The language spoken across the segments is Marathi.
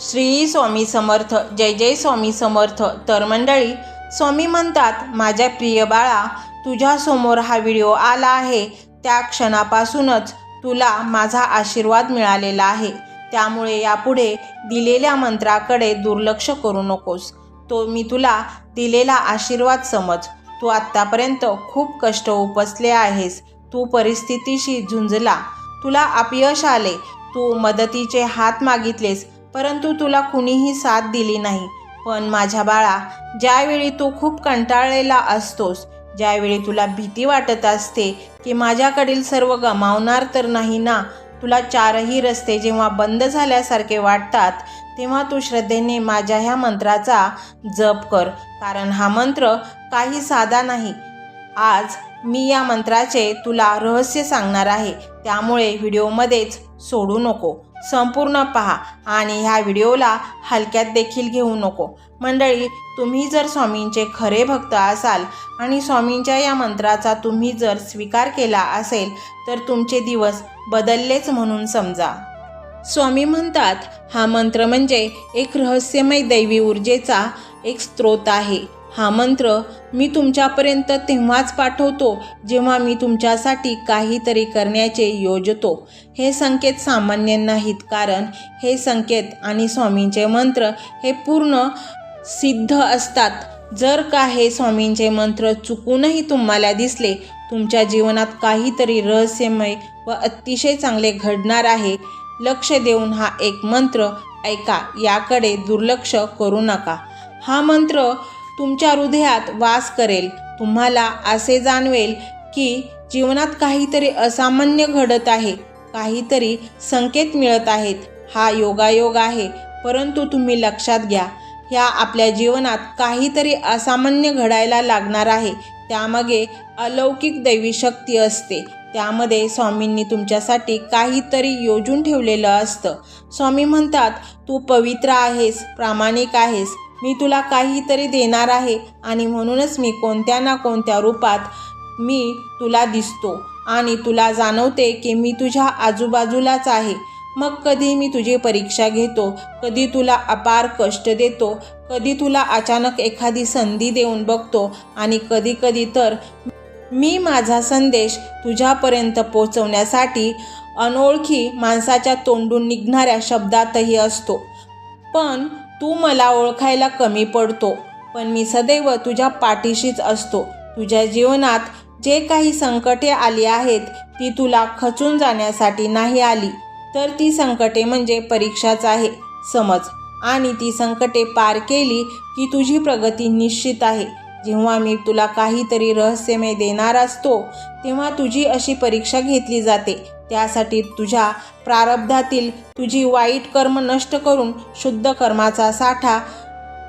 श्री स्वामी समर्थ जय जय स्वामी समर्थ. तर मंडळी स्वामी म्हणतात माझ्या प्रिय बाळा तुझ्यासमोर हा व्हिडिओ आला आहे. त्या क्षणापासूनच तुला माझा आशीर्वाद मिळालेला आहे. त्यामुळे यापुढे दिलेल्या मंत्राकडे दुर्लक्ष करू नकोस. तो मी तुला दिलेला आशीर्वाद समज. तू आत्तापर्यंत खूप कष्ट उपसले आहेस. तू परिस्थितीशी झुंजला. तुला अपयश आले. तू मदतीचे हात मागितलेस. परंतु तुला कुणीही साथ दिली नाही. पण माझ्या बाळा ज्यावेळी तू खूप कंटाळलेला असतोस ज्यावेळी तुला भीती वाटत असते की माझ्याकडील सर्व गमावणार तर नाही ना तुला चारही रस्ते जेव्हा बंद झाल्यासारखे वाटतात तेव्हा तू श्रद्धेने माझ्या ह्या मंत्राचा जप कर कारण हा मंत्र काही साधा नाही. आज मी या मंत्राचे तुला रहस्य सांगणार आहे त्यामुळे व्हिडिओमध्येच सोडू नको. संपूर्ण पहा आणि ह्या व्हिडिओला हलक्यात देखील घेऊ नको. मंडळी तुम्ही जर स्वामींचे खरे भक्त असाल आणि स्वामींच्या या मंत्राचा तुम्ही जर स्वीकार केला असेल तर तुमचे दिवस बदललेच म्हणून समजा. स्वामी म्हणतात हा मंत्र म्हणजे एक रहस्यमय दैवी ऊर्जेचा एक स्रोत आहे. हा मंत्र मी तुमच्यापर्यंत तेव्हाच पाठवतो जेव्हा मी तुमच्यासाठी काहीतरी करण्याचे योजतो. हे संकेत सामान्य नाहीत कारण हे संकेत आणि स्वामींचे मंत्र हे पूर्ण सिद्ध असतात. जर का हे स्वामींचे मंत्र चुकूनही तुम्हाला दिसले तुमच्या जीवनात काहीतरी रहस्यमय व अतिशय चांगले घडणार आहे. लक्ष देऊन हा एक मंत्र ऐका याकडे दुर्लक्ष करू नका. हा मंत्र तुमच्या हृदयात वास करेल. तुम्हाला असे जाणवेल की जीवनात काहीतरी असामान्य घडत आहे. काहीतरी संकेत मिळत आहेत. हा योगायोग आहे. परंतु तुम्ही लक्षात घ्या ह्या आपल्या जीवनात काहीतरी असामान्य घडायला लागणार आहे. त्यामागे अलौकिक दैवी शक्ती असते. त्यामध्ये स्वामींनी तुमच्यासाठी काहीतरी योजून ठेवलेलं असतं. स्वामी म्हणतात तू पवित्र आहेस प्रामाणिक आहेस मी तुला काहीतरी देणार आहे आणि म्हणूनच मी कोणत्या ना कोणत्या रूपात मी तुला दिसतो आणि तुला जाणवते की मी तुझ्या आजूबाजूलाच आहे. मग कधी मी तुझी परीक्षा घेतो कधी तुला अपार कष्ट देतो कधी तुला अचानक एखादी संधी देऊन बघतो आणि कधी कधी तर मी माझा संदेश तुझ्यापर्यंत पोचवण्यासाठी अनोळखी माणसाच्या तोंडून निघणाऱ्या शब्दातही असतो. पण तू मला ओळखायला कमी पडतो पण मी सदैव तुझ्या पाठीशीच असतो. तुझ्या जीवनात जे काही संकटे आली आहेत ती तुला खचून जाण्यासाठी नाही आली. तर ती संकटे म्हणजे परीक्षाच आहे समज. आणि ती संकटे पार केली की तुझी प्रगती निश्चित आहे. जेव्हा मी तुला काहीतरी रहस्यमय देणार असतो तेव्हा तुझी अशी परीक्षा घेतली जाते. त्यासाठी तुझ्या प्रारब्धातील तुझी वाईट कर्म नष्ट करून शुद्ध कर्माचा साठा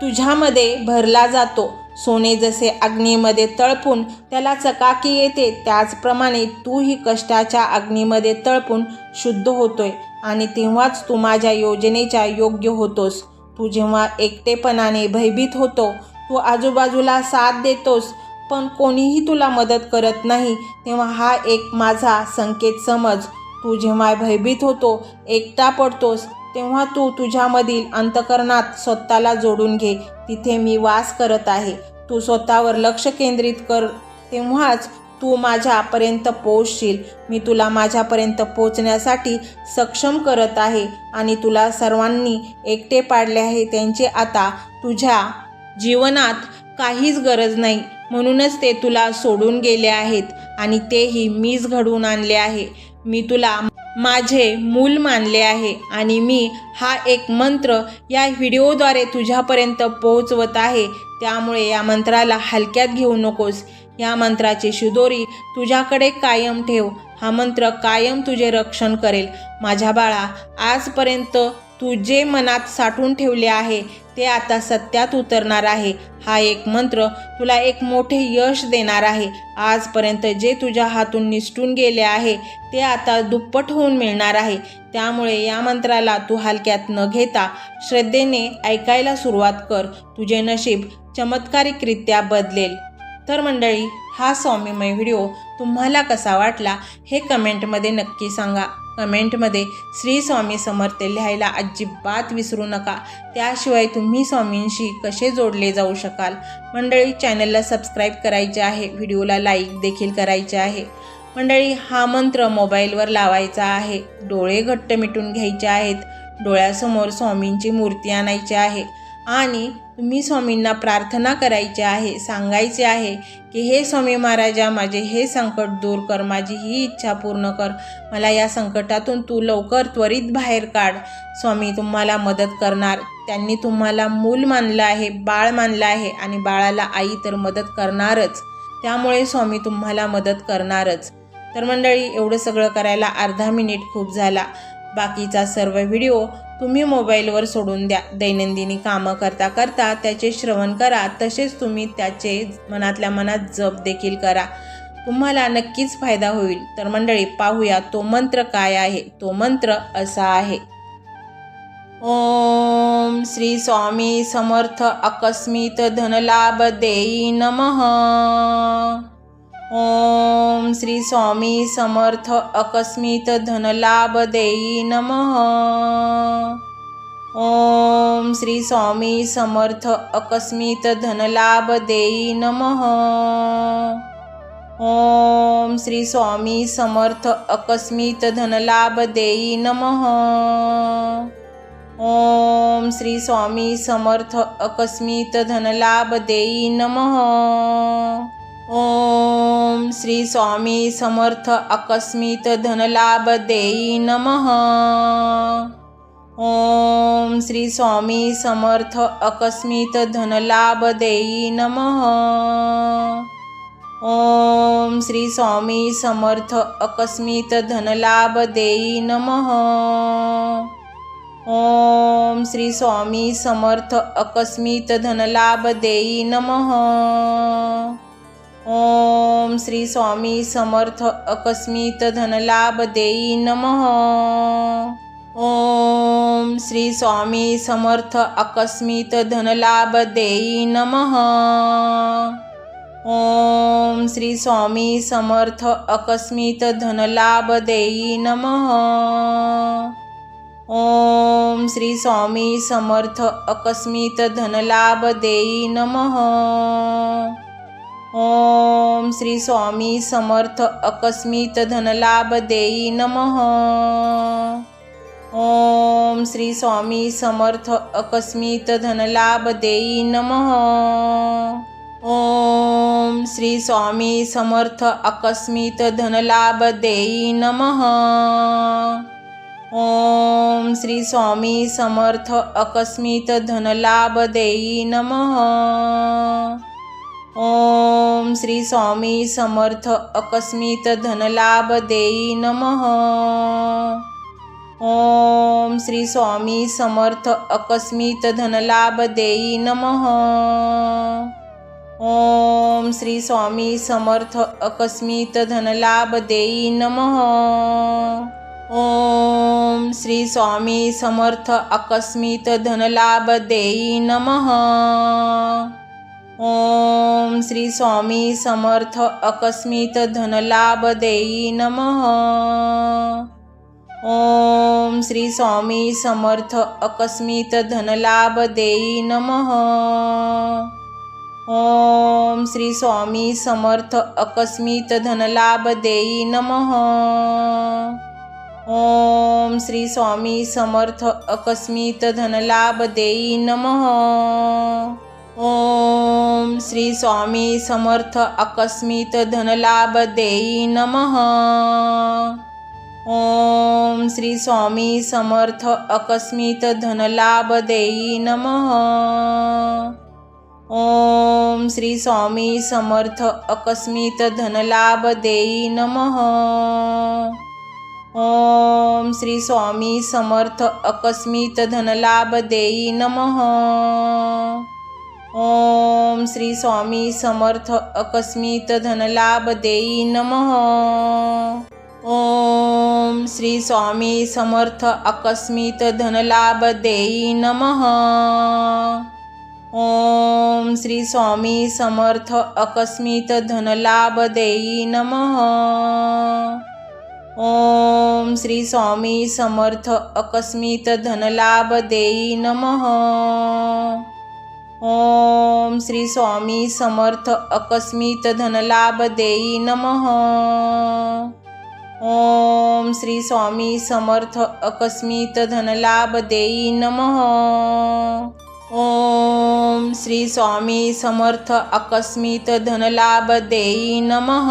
तुझ्यामध्ये भरला जातो. सोने जसे अग्नीमध्ये तळपून त्याला चकाकी येते त्याचप्रमाणे तूही कष्टाच्या अग्नीमध्ये तळपून शुद्ध होतोय आणि तेव्हाच तू माझ्या योजनेच्या योग्य होतोस. तू जेव्हा एकटेपणाने भयभीत होतो तू आजूबाजूला साथ देतोस पण कोणीही तुला मदत करत नाही. तेव्हा हा एक माझा संकेत समज. तू जेव्हा भयभीत होतो एकटा पडतोस तेव्हा तू तुझ्यामधील अंतकरणात स्वतःला जोडून घे. तिथे मी वास करत आहे. तू स्वतःवर लक्ष केंद्रित कर. तेव्हाच तू माझ्यापर्यंत पोचशील मी तुला माझ्यापर्यंत पोचण्यासाठी सक्षम करत आहे आणि तुला सर्वांनी एकटे पाडले आहे. त्यांचे आता तुझ्या जीवनात काहीच गरज नाही. म्हणूनच ते तुला सोडून गेले आहेत आणि तेही मीच घडवून आणले आहे. मी तुला माझे मूल मानले आहे आणि मी हा एक मंत्र या व्हिडिओद्वारे तुझ्यापर्यंत पोहोचवत आहे. त्यामुळे या मंत्राला हलक्यात घेऊ नकोस. या मंत्राची शिदोरी तुझ्याकडे कायम ठेव. हा मंत्र कायम तुझे रक्षण करेल. माझ्या बाळा आजपर्यंत तू जे मनात साठवून ठेवले आहे ते आता सत्यात उतरणार आहे. हा एक मंत्र तुला एक मोठे यश देणार आहे. आजपर्यंत जे तुझ्या हातून निसटून गेले आहे ते आता दुप्पट होऊन मिळणार आहे. त्यामुळे या मंत्राला तू हलक्यात न घेता श्रद्धेने ऐकायला सुरुवात कर. तुझे नशीब चमत्कारिकरित्या बदलेल. तर मंडळी हा स्वामीमय व्हिडिओ तुम्हाला कसा वाटला हे कमेंटमध्ये नक्की सांगा. कमेंटमध्ये श्री स्वामी समर्थ लिहायला अजिबात विसरू नका. त्याशिवाय तुम्ही स्वामींशी कसे जोडले जाऊ शकाल? मंडळी चॅनलला सबस्क्राईब करायचे आहे. व्हिडिओला लाईक देखील करायचे आहे. मंडळी हा मंत्र मोबाईलवर लावायचा आहे. डोळे घट्ट मिटून घ्यायचे आहेत. डोळ्यासमोर स्वामींची मूर्ती आणायची आहे. आणि तुम्ही स्वामींना प्रार्थना करायची आहे सांगायचे आहे की हे स्वामी महाराजा माझे हे संकट दूर कर माझी ही इच्छा पूर्ण कर. मला या संकटातून तू लवकर त्वरित बाहेर काढ. स्वामी तुम्हाला मदत करणार. त्यांनी तुम्हाला मूल मानलं आहे बाळ मानलं आहे आणि बाळाला आई तर मदत करणारच. त्यामुळे स्वामी तुम्हाला मदत करणारच. तर मंडळी एवढं सगळं करायला अर्धा मिनिट खूप झाला. बाकीचा सर्व व्हिडिओ तुम्ही मोबाईलवर सोडून द्या. दैनंदिनी कामं करता करता त्याचे श्रवण करा. तसेच तुम्ही त्याचे मनातल्या मनात जप देखील करा. तुम्हाला नक्कीच फायदा होईल. तर मंडळी पाहूया तो मंत्र काय आहे? तो मंत्र असा आहे. ओम श्री स्वामी समर्थ अकस्मित धनलाभ देई नमः. ओम श्री स्वामी समर्थ अकस्मित धनलाभ देई नम। ओम श्री स्वामी समर्थ अकस्मित धनलाभ देई नम। ओम श्री स्वामी समर्थ अकस्मित धनलाभ देई नम। ओम श्री स्वामी समर्थ अकस्मित धनलाभ देई नम। ओम श्री स्वामी समर्थ आकस्मित धनलाभ देई नम। ओम श्री स्वामी समर्थ आकस्मित धनलाभ देई नम। ओम श्री स्वामी समर्थ आकस्मित धनलाभ देई नम। ओम श्री स्वामी समर्थ आकस्मित धनलाभ देई नम। ओम श्री स्वामी समर्थ अकस्मित धनलाभ देई नम. ओम श्री स्वामी समर्थ अकस्मित धनलाभ देई नम. ओम श्री स्वामी समर्थ अकस्मित धनलाभ देई नम. ओम श्री स्वामी समर्थ अकस्मित धनलाभ देई नमः. ओम श्री स्वामी समर्थ अकस्मित धनलाभ देई नम. ओम श्री स्वामी समर्थ अकस्मित धनलाभ देई नम. ओम श्री स्वामी समर्थ अकस्मित धनलाभ देई नम. ओम श्री स्वामी समर्थ अकस्मित धनलाभ देई नमः. ओम श्री स्वामी समर्थ अकस्मित धनलाभ देई नमः. ओम श्री स्वामी समर्थ अकस्मित धनलाभ देई नमः. ओम श्री स्वामी समर्थ अकस्मित धनलाभ देई नमः. ओम श्री स्वामी समर्थ अकस्मित धनलाभ देई नमः. ओम श्री स्वामी समर्थ अकस्मित धनलाभ देई नम. ओम श्री स्वामी समर्थ अकस्मित धनलाभ देई नम. ओम श्री स्वामी समर्थ अकस्मित धनलाभ देई नम. ओम श्री स्वामी समर्थ अकस्मित धनलाभ देई नम. ओम श्री स्वामी समर्थ अकस्मित धनलाभ देई नम। ओम श्री स्वामी समर्थ अकस्मित धनलाभ देई नम। ओम श्री स्वामी समर्थ अकस्मित धनलाभ देई नम। ओम श्री स्वामी समर्थ अकस्मित धनलाभ देई नम। ओम श्री स्वामी समर्थ अकस्मित धनलाभ देई नमः. ओम श्री स्वामी समर्थ अकस्मित धनलाभ देई नमः. ओम श्री स्वामी समर्थ अकस्मित धनलाभ देई नमः. ओम श्री स्वामी समर्थ अकस्मित धनलाभ देई नमः. ओम श्री स्वामी समर्थ अकस्मित धनलाभ देई नमः. ओम श्री स्वामी समर्थ अकस्मित धनलाभ देई नमः. ओम श्री स्वामी समर्थ अकस्मित धनलाभ देई नमः.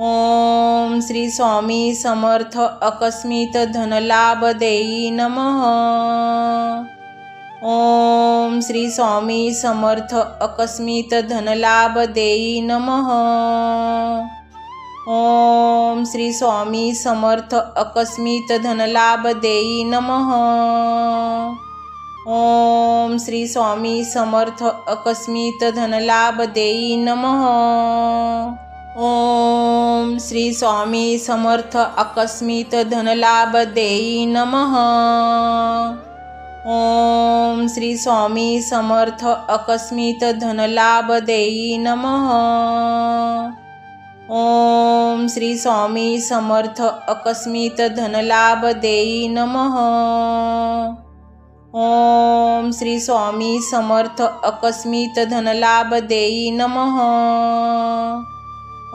ओम श्री स्वामी समर्थ अकस्मित धनलाभ देई नमः. ओम श्री स्वामी समर्थ अकस्मित धनलाभ देई नमः. ओम श्री स्वामी समर्थ अकस्मित धनलाभ देई नमः. ओम श्री स्वामी समर्थ अकस्मित धनलाभ देई नमः. ओम श्री स्वामी समर्थ अकस्मित धनलाभ देई नमः। ओम श्री स्वामी समर्थ अकस्मित धनलाभ देई नमः। ओम श्री स्वामी समर्थ अकस्मित धनलाभ देई नमः।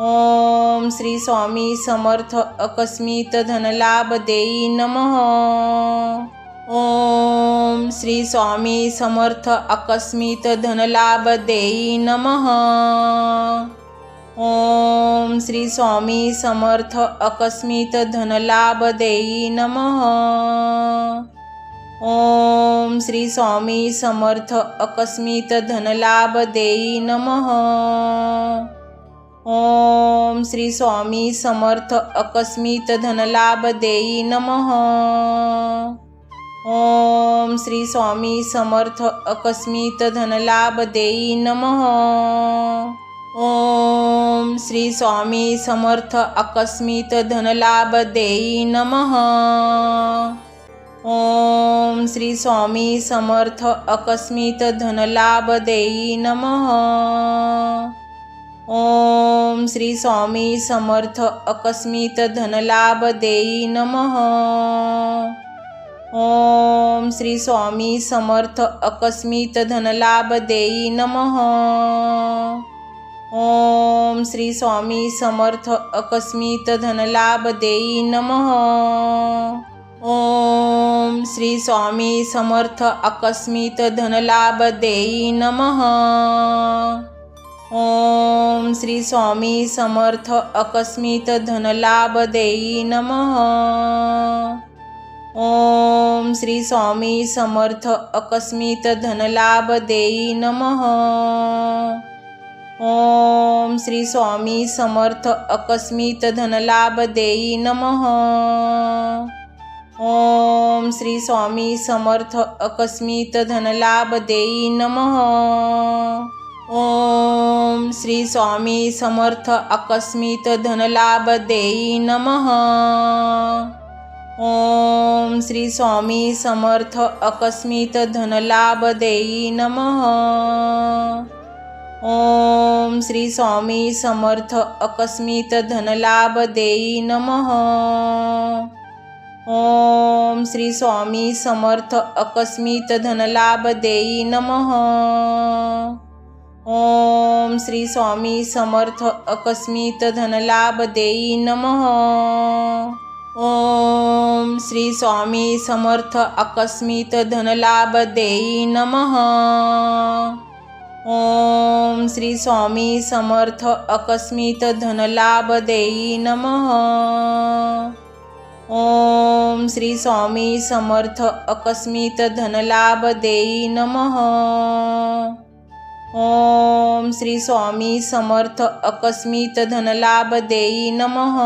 ओम श्री स्वामी समर्थ अकस्मित धनलाभ देई नमः। ओम श्री स्वामी समर्थ अकस्मित धनलाभ देई नमः। ओम श्री स्वामी समर्थ अकस्मित धनलाभ देई नमः। ओम श्री स्वामी समर्थ अकस्मित धनलाभ देई नमः। ओम श्री स्वामी समर्थ अकस्मित धनलाभ देई नमः। ओम श्री स्वामी समर्थ अकस्मित धनलाभ देई नमः. ओम श्री स्वामी समर्थ अकस्मित धनलाभ देई नमः. ओम श्री स्वामी समर्थ अकस्मित धनलाभ देई नमः. ओम श्री स्वामी समर्थ अकस्मित धनलाभ देई नमः. ओम श्री स्वामी समर्थ अकस्मित धनलाभ देई नमः. ओम श्री स्वामी समर्थ अकस्मित धनलाभ देई नमः. ओम श्री स्वामी समर्थ अकस्मित धनलाभ देई नमः. ओम श्री स्वामी समर्थ अकस्मित धनलाभ देई नमः. ओम श्री स्वामी समर्थ अकस्मित धनलाभ देई नमः. ओम श्री स्वामी समर्थ अकस्मित धनलाभ देई नमः. ओम श्री स्वामी समर्थ अकस्मित धनलाभ देई नमः. ओम श्री स्वामी समर्थ अकस्मित धनलाभ देई नमः. ओम श्री स्वामी समर्थ अकस्मित धनलाभ देई नमः। ओम श्री स्वामी समर्थ अकस्मित धनलाभ देई नमः। ओम श्री स्वामी समर्थ अकस्मित धनलाभ देई नमः। ओम श्री स्वामी समर्थ अकस्मित धनलाभ देई नमः। ओम श्री स्वामी समर्थ अकस्मित धनलाभ देई नमः. ओम श्री स्वामी समर्थ अकस्मित धनलाभ देई नमः. ओम श्री स्वामी समर्थ अकस्मित धनलाभ देई नमः. ओम श्री स्वामी समर्थ अकस्मित धनलाभ देई नमः.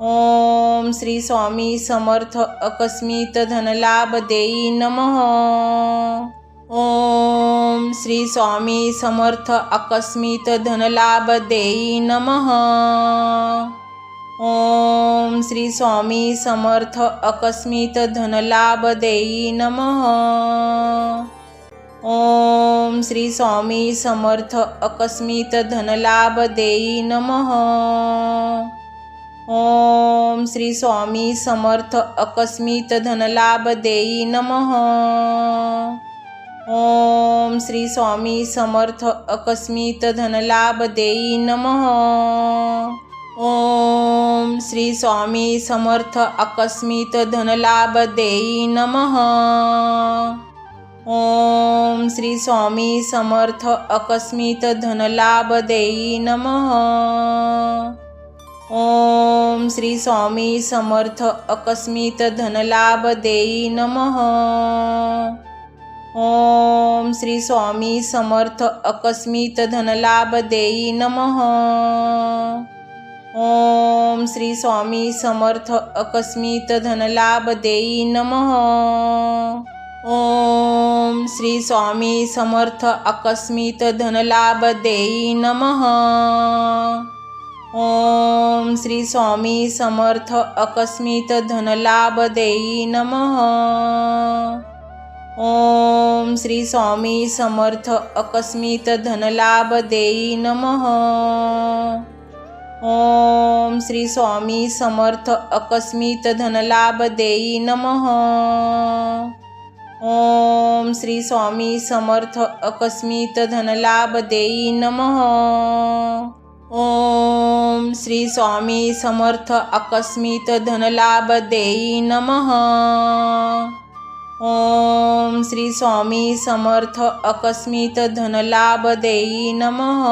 ओम श्री स्वामी समर्थ अकस्मित धनलाभ देई नमः. ओम श्री स्वामी समर्थ अकस्मित धनलाभ देई नमः. ओम श्री स्वामी समर्थ अकस्मित धनलाभ देई नमः. ओम श्री स्वामी समर्थ अकस्मित धनलाभ देई नमः. ओम श्री स्वामी समर्थ अकस्मित धनलाभ देई नमः. ओम श्री स्वामी समर्थ अकस्मित धनलाभ देई नमः. ओम श्री स्वामी समर्थ अकस्मित धनलाभ देई नमः. ओम श्री स्वामी समर्थ अकस्मित धनलाभ देई नमः. ओम श्री स्वामी समर्थ अकस्मित धनलाभ देई नमः। ओम श्री स्वामी समर्थ अकस्मित धनलाभ देई नमः। ओम श्री स्वामी समर्थ अकस्मित धनलाभ देई नमः। ओम श्री स्वामी समर्थ अकस्मित धनलाभ देई नमः। ओम श्री स्वामी समर्थ अकस्मित धनलाभ देई नमः। ओम श्री स्वामी समर्थ अकस्मित धनलाभ देई नमः। ओम श्री स्वामी समर्थ अकस्मित धनलाभ देई नमः। ओम श्री स्वामी समर्थ अकस्मित धनलाभ देई नमः। ओम श्री स्वामी समर्थ अकस्मित धनलाभ देई नमः. ओम श्री स्वामी समर्थ अकस्मित धनलाभ देई नमः.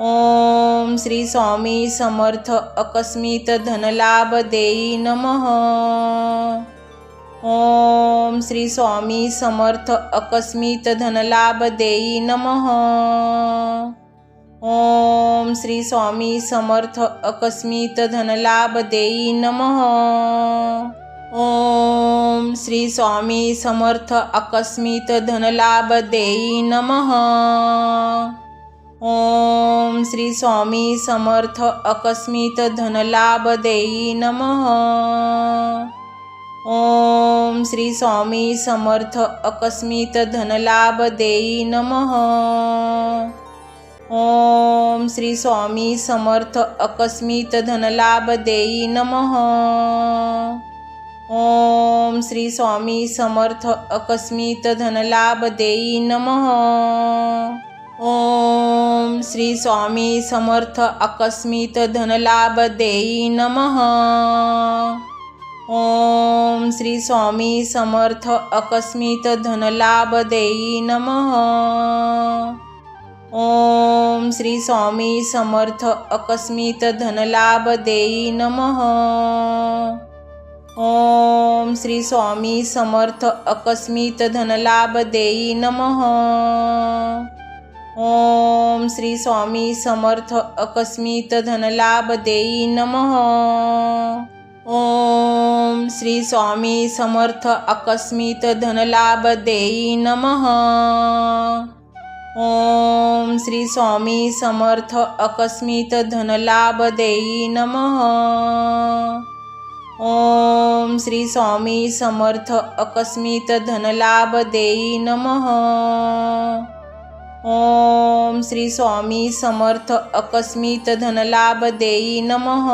ओम श्री स्वामी समर्थ अकस्मित धनलाभ देई नमः. ओम श्री स्वामी समर्थ अकस्मित धनलाभ देई नमः. ओम श्री स्वामी समर्थ अकस्मित धनलाभ देई नमः. ओम श्री स्वामी समर्थ अकस्मित धनलाभ देई नमः. ओम श्री स्वामी समर्थ अकस्मित धनलाभ देई नमः. ओम श्री स्वामी समर्थ अकस्मित धनलाभ देई नमः. ओम श्री स्वामी समर्थ अकस्मित धनलाभ देई नमः. ओम श्री स्वामी समर्थ अकस्मित धनलाभ देई नमः. ओम श्री स्वामी समर्थ अकस्मित धनलाभ देई नमः. ओम श्री स्वामी समर्थ अकस्मित धनलाभ देई नमः. ओम श्री स्वामी समर्थ अकस्मित धनलाभ देई नमः। ओम श्री स्वामी समर्थ अकस्मित धनलाभ देई नमः। ओम श्री स्वामी समर्थ अकस्मित धनलाभ देई नमः। ओम श्री स्वामी समर्थ अकस्मित धनलाभ देई नमः। ओम श्री स्वामी समर्थ अकस्मित धनलाभ देई नमः. ओम श्री स्वामी समर्थ अकस्मित धनलाभ देई नमः. ओम श्री स्वामी समर्थ अकस्मित धनलाभ देई नमः.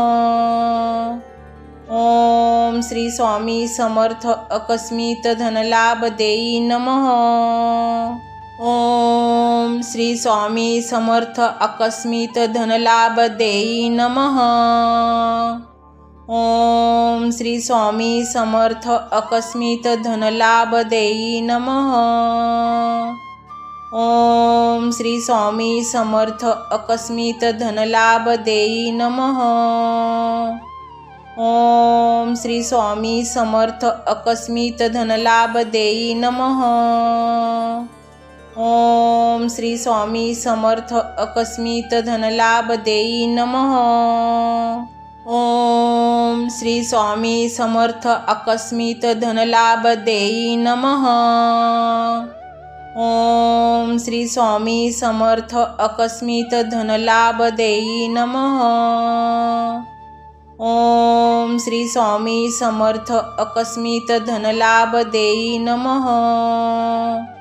ओम श्री स्वामी समर्थ अकस्मित धनलाभ देई नमः. ओम श्री स्वामी समर्थ अकस्मित धनलाभ देई नमः. ओम श्री स्वामी समर्थ अकस्मित धनलाभ देई नमः. ओम श्री स्वामी समर्थ अकस्मित धनलाभ देई नमः. ओम श्री स्वामी समर्थ अकस्मित धनलाभ देई नमः. ओम श्री स्वामी समर्थ अकस्मित धनलाभ देई नमः. ओम श्री स्वामी समर्थ अकस्मित धनलाभ देई नमः. ओम श्री स्वामी समर्थ अकस्मित धनलाभ देई नमः.